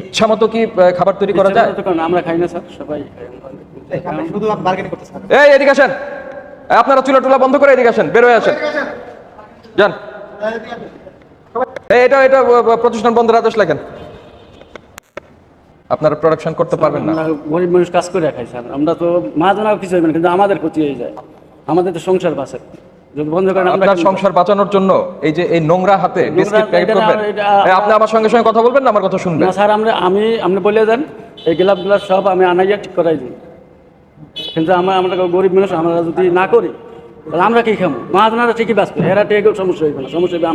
ইচ্ছা মতো কি খাবার তৈরি করা যায়? আমরা খাই না স্যার সবাই শুধু বার্গেনিং করতেছি এই এদিকে আসেন। আপনারা চুলা টুলা বন্ধ করে এদিকে আসেন বের হয়ে আসেন। যান। এটা এটা প্রতিষ্ঠান বন্ধের আদেশ লেখেন। আপনারা প্রোডাকশন করতে পারবেন না। গরিব মানুষ কাজ করে খাই স্যার। আমরা তো মাহাজনাও কিছু হইবে না কিন্তু আমাদের ক্ষতি হয়ে যায়। আমাদের তো সংসার বাঁচে। যদি বন্ধ করেন আপনার সংসার বাঁচানোর জন্য এই যে এই নোংরা হাতে বিস্কিট প্যাকেট করবেন। আপনি আমার সঙ্গে সঙ্গে কথা বলবেন না আমার কথা শুনবেন? না স্যার আমরা আমি আপনি বলে দেন এই গ্লাস গ্লাস সব আমি আনাইয়া ঠিক করাই দিই। কিন্তু আমরা আমরা গরিব মানুষ আমরা যদি না করি তাহলে আমরা কি খাব মাহাজনারা ঠিকই বাঁচবে এরা টেকেও সমস্যা হইবে না সমস্যা হইবে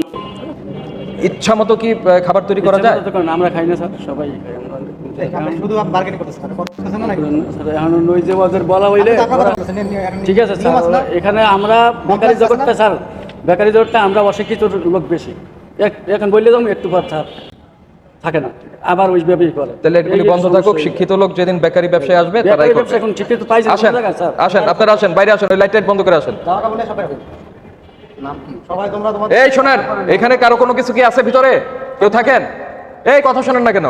ইচ্ছা মতো কি খাবার তৈরি করা যায়? আমরা খাই না স্যার সবাই খাই শুধু বার্গেনিং করতেছেন এখন যে বলা হইলে ঠিক আছে স্যার এখানে আমরা বেকারি জগৎটা স্যার বেকারি জগৎটা আমরা অশিক্ষিত লোক বেশি। এখন বললে যাব একটু পর স্যার থাকে না। আবার ওই ব্যবসায়ী করে। তাহলে এগুলি বন্ধ থাকুক শিক্ষিত লোক যেদিন বেকারি ব্যবসায় আসবে তারাই করবে। ব্যবসা এখন শিক্ষিত আসেন আপনারা আসেন বাইরে আসেন ওই লাইট টাইট বন্ধ করে আসেন। সবাই সবাই তোমরা তোমাদের এই শোনেন এখানে কারও কোনো কিছু কি আছে ভিতরে? কেউ থাকেন? এই কথা শোনেন না কেন?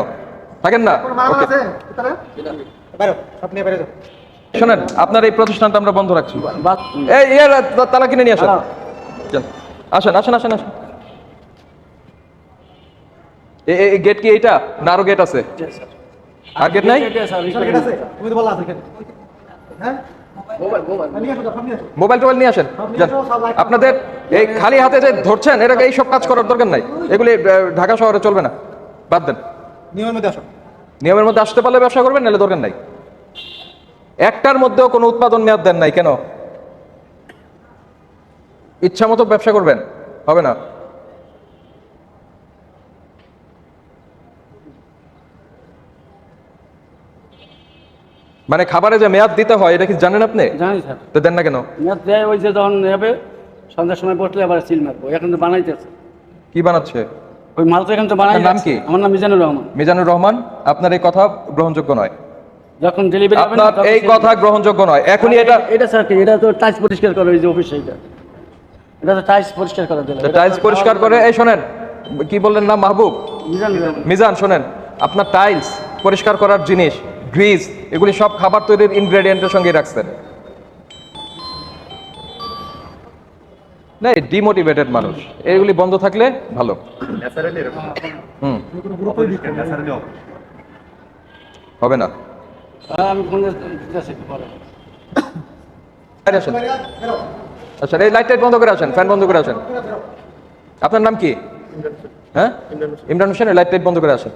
থাকেন না। শোনেন আপনার এই প্রতিষ্ঠানটা আমরা বন্ধ রাখছি। এই ইয়ে তালা কিনে নিয়ে আসেন। আসেন আসেন আসেন আসেন। গেট কি এইটা? না আরও গেট আছে? আর গেট নাই? বললা আছে এখানে। হ্যাঁ? নিয়ে। মোবাইল টোবাইল আসেন। আপনাদের এই খালি হাতে যে ধরছেন এটা এই সব কাজ করার দরকার নাই। এগুলি ঢাকা শহরে চলবে না। বাদ দেন। নিয়মের মধ্যে আসো। নিয়মের মধ্যে আসতে পারলে ব্যবসা করবেন নাহলে দরকার নাই। একটার মধ্যেও কোনো উৎপাদন মেয়াদ দেন নাই কেন? ইচ্ছা মতো ব্যবসা করবেন হবে না? মানে খাবারে যে মেয়াদ দিতে হয় এটা কি জানেন আপনি? জানি স্যার। তো দেন না কেন? মেয়াদ দেয় ওই যে যখন নেবে সন্ধ্যার সময় বসলে আবার সিল মারবো এখন তো বানাইতেছে। কি বানাচ্ছে? ওই মাল তো এখন তো বানাই নাম কি? আমার নাম মিজানুর রহমান। মিজানুর রহমান আপনার এই কথা গ্রহণযোগ্য নয়। যখন ডেলিভারি আপনার এই কথা গ্রহণযোগ্য নয়। এখনই এটা এটা স্যার কি? এটা তো টাইস পরিষ্কার করে ওই যে অফিস এইটা এটা তো টাইস পরিষ্কার করা দিল টাইলস পরিষ্কার করে এই শোনেন কি বললেন না মাহবুব? মিজান শোনেন আপনার টাইলস পরিষ্কার করার জিনিস গ্রিজ এগুলি সব খাবার তৈরির ইনগ্রেডিয়েন্টের সঙ্গে রাখছেন। না ডিমোটিভেটেড মানুষ। এগুলি বন্ধ থাকলে ভালো। হুম। হবে না। আচ্ছা এই লাইট টাইট বন্ধ করে আসেন ফ্যান বন্ধ করে আসেন। আপনার নাম কি? হ্যাঁ? ইমরান হোসেন লাইট টাইট বন্ধ করে আসেন।